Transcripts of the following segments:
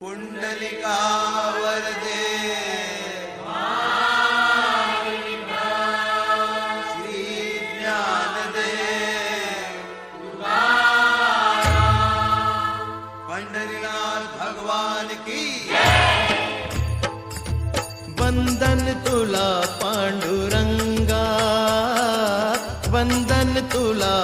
पुंडलिका वरदे श्री ज्ञानदेव पंढरीनाथ भगवान की वंदन तुला पांडुरंगा। वंदन तुला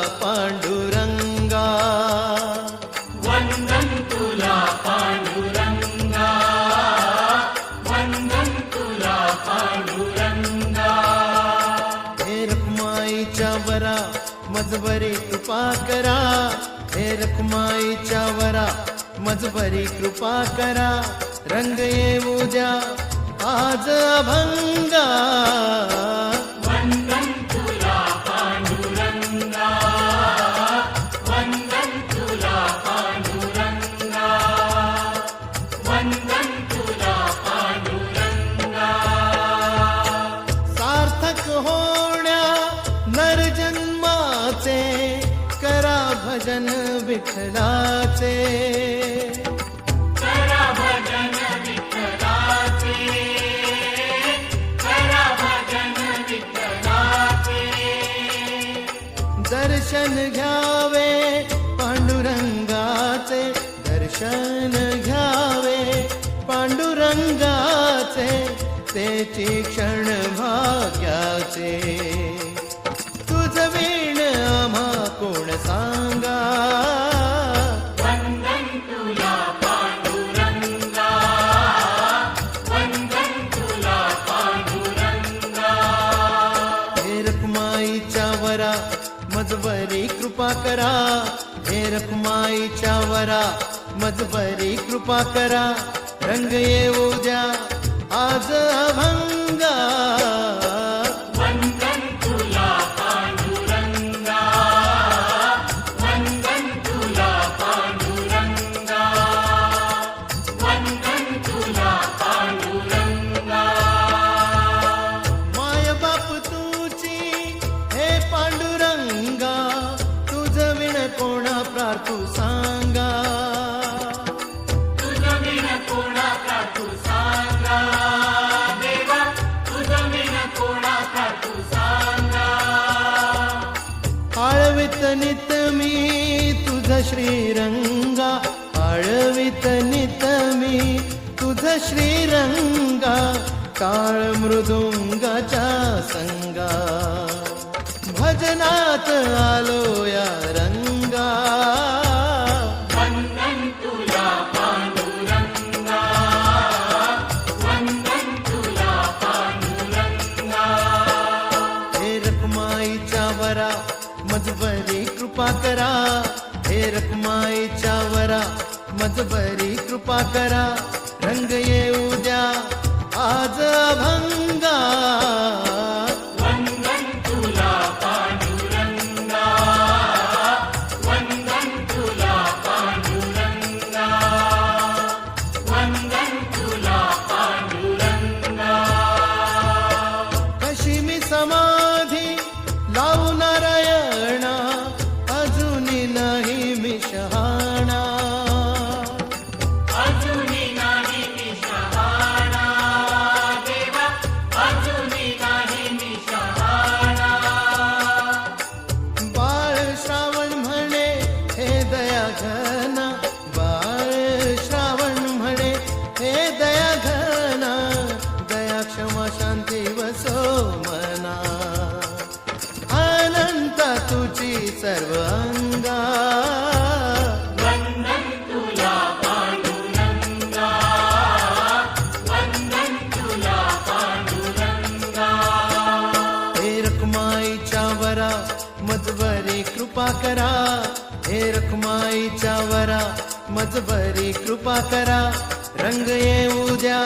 मजबरी कृपा करा. हे रखुमाईच्या वरा मजबरी कृपा करा. रंग येऊ द्या आज अभंगा तेची क्षण भाग्याचे. तुझ वीण आम्हा कोण सांगा? वरा मजबरी कृपा करा. हे रखमाईच्या वरा मजबरी कृपा करा. रंग येऊ द्या. आज अभंगा. वन्दन् तुला तुला पाण्डुरङ्गा माय बाप तुझी हे पांडुरंगा. तुझ विण कोणा प्रार्थू सांगा. श्रीरंगा आळवित नित मी. तुझ श्रीरंगा काळ मृदुंगाच्या संगा. भजनात आलो या रंग बरी कृपा करा. करा हे रखमाईच्या वरा मजबरी कृपा करा रंग येऊ द्या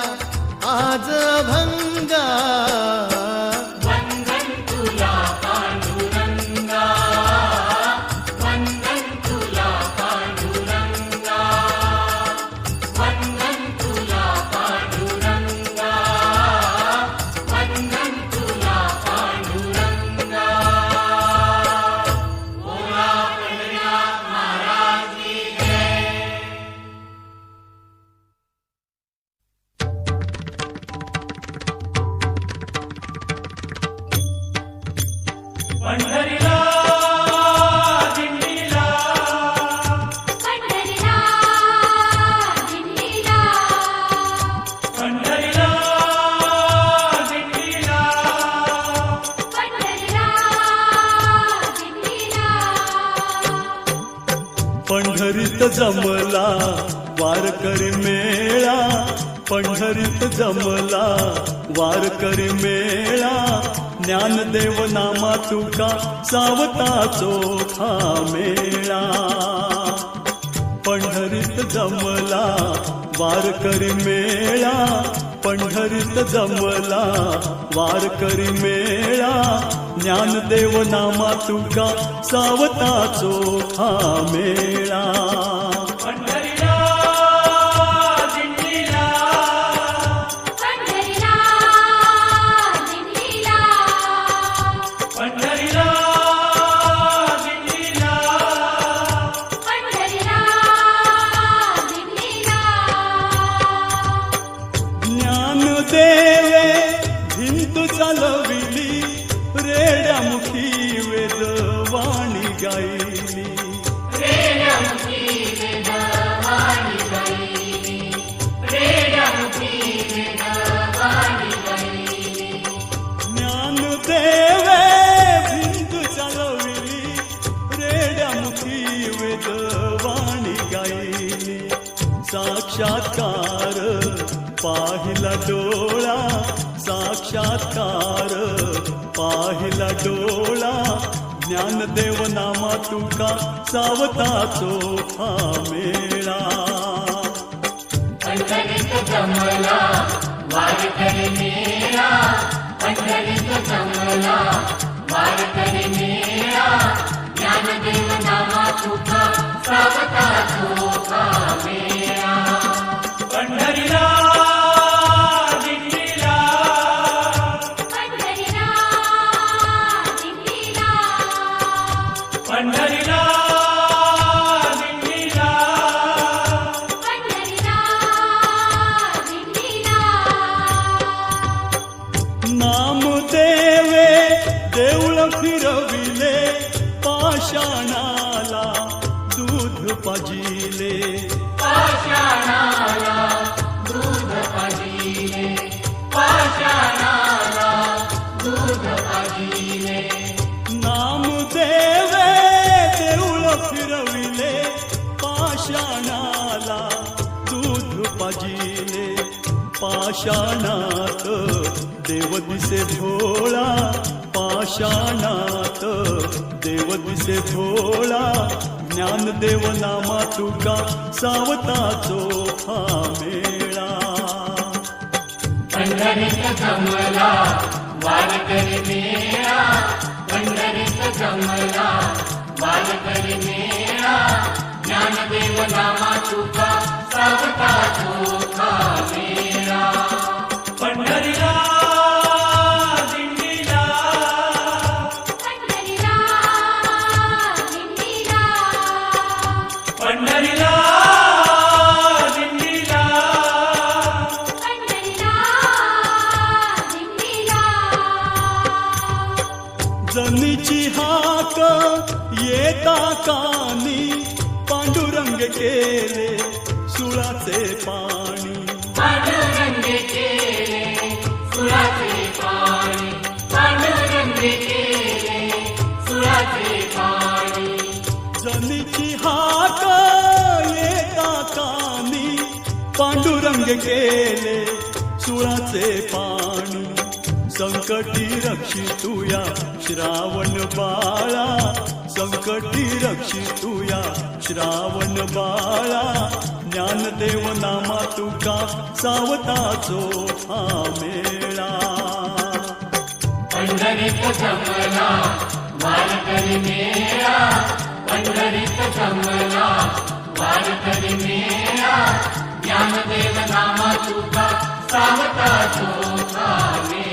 आज भंगा पंढरीत जमला वारकरी मेळा. पंढरीत जमला वारकरी मेळा. ज्ञानदेव नामा तुका सावता चोखा मेळा. पंढरीत जमला वारकरी मेळा. पंढरीत जमला वारकरी मेळा ज्ञानदेव नामा तुका सावता हा मेळा. साक्षात्कार पाहिला डोळा साक्षात्कार पाहिला डोळा ज्ञानदेव नामा तुका सावता चोखा मेळा. पंढरीत जमला वारकरी मेळा. पंढरीत जमला वारकरी मेळा. ज्ञानदेव नामा तुका सावता चोखा मेळा. पंढरीला पंढरीला पाषाणात देव दिसे भोळा पाषाणात देव दिसे भोळा ज्ञानदेव नामा तुका सावता हा मेळा. पंढरीत जमला वारकरी मेळा पंढरीत जमला वारकरी मेळा ज्ञानदेव नामा येता कानी पांडुरंग केले सुळाचे पाणी. पांडुरंग केले सुराचे पाणी. पांडुरंग केले सुराचे पाणी. जनीची हाक येता कानी पांडुरंग केले सुळाचे पाणी. संकटी रक्षी तुया श्रावण बाळा संकटी रक्षी तुया श्रावण बाळा. ज्ञानदेव नामा तुका सावताचो हा मेळा. पंढरीत जमला वारकरी मेळा. पंढरीत जमला वारकरी मेळा. ज्ञानदेव नामा तुका सावताचो हा मेळा.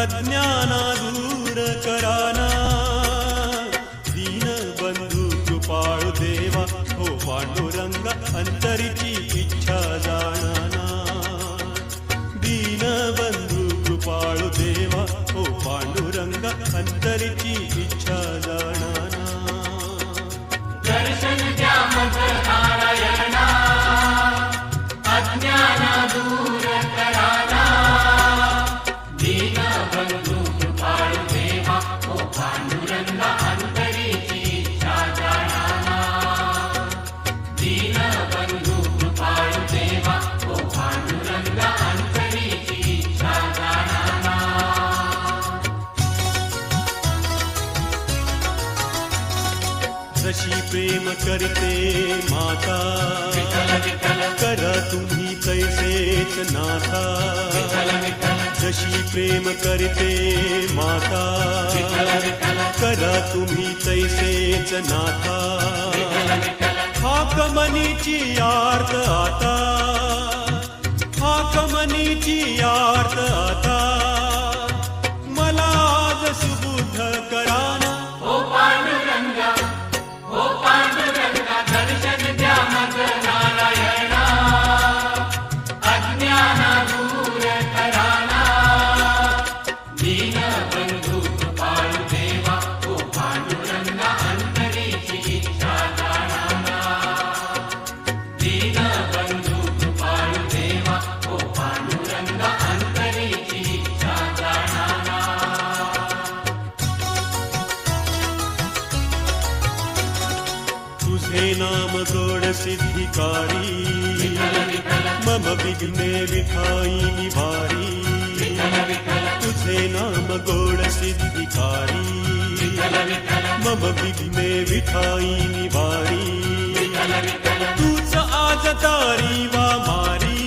अज्ञाना दूर कराना. दीन बंधू कृपाळू देवा हो पांडुरंग अंतरीची इच्छा जाणाना. दीन बंधू कृपाळू देवा हो पांडुरंग अंतरीची इच्छा जाणाना. दर्शन द्या नाथा जशी प्रेम करते माता करा तुम्ही तैसेच नाथा। हाकमनीची आर्त आता। हाकमनीची आर्त आता। मला आज सुबुद्ध कराना विठाई निवारी तुझे नाम गोड सिद्धिकारी। मम विघ्ने विठाई निवारी तूच आज तारी वा मारी।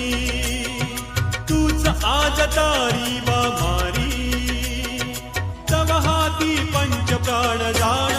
तूच आज तारी वा मारी। तव हाती पंच प्राण जाण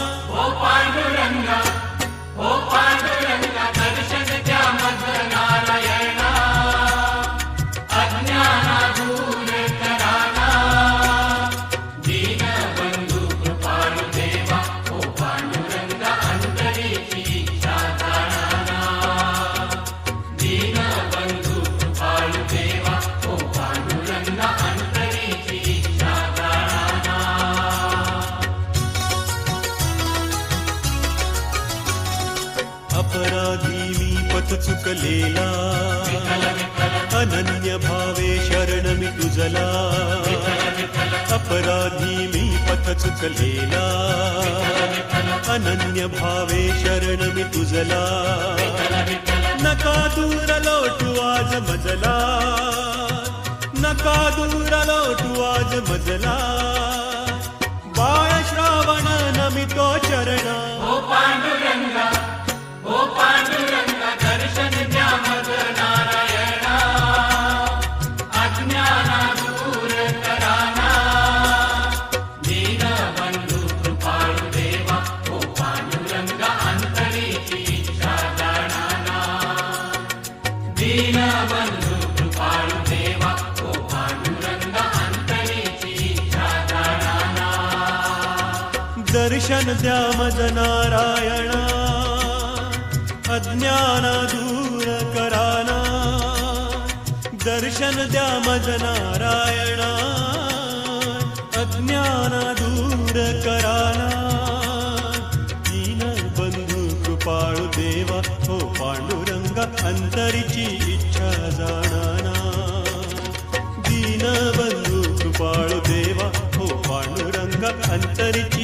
अपराधी मी पथ चुकलेला अनन्य भावे शरण मी तुझला. नका दूर लोटू आज मजला. नका दूर लोटू आज मजला. बाळ श्रावण नमी तो चरण. ओ पांडुरंगा ओ पांडुरंगा दर्शन द्या मजला. ज्ञान द्या मज नारायणा अज्ञान दूर कराना दर्शन द्या मज नारायणा अज्ञान दूर कराना। दीन बंधू कृपाळू देवा हो पांडुरंग अंतरीची इच्छा जाणाना। दीन बंधू कृपाळू देवा हो पांडुरंग अंतरीची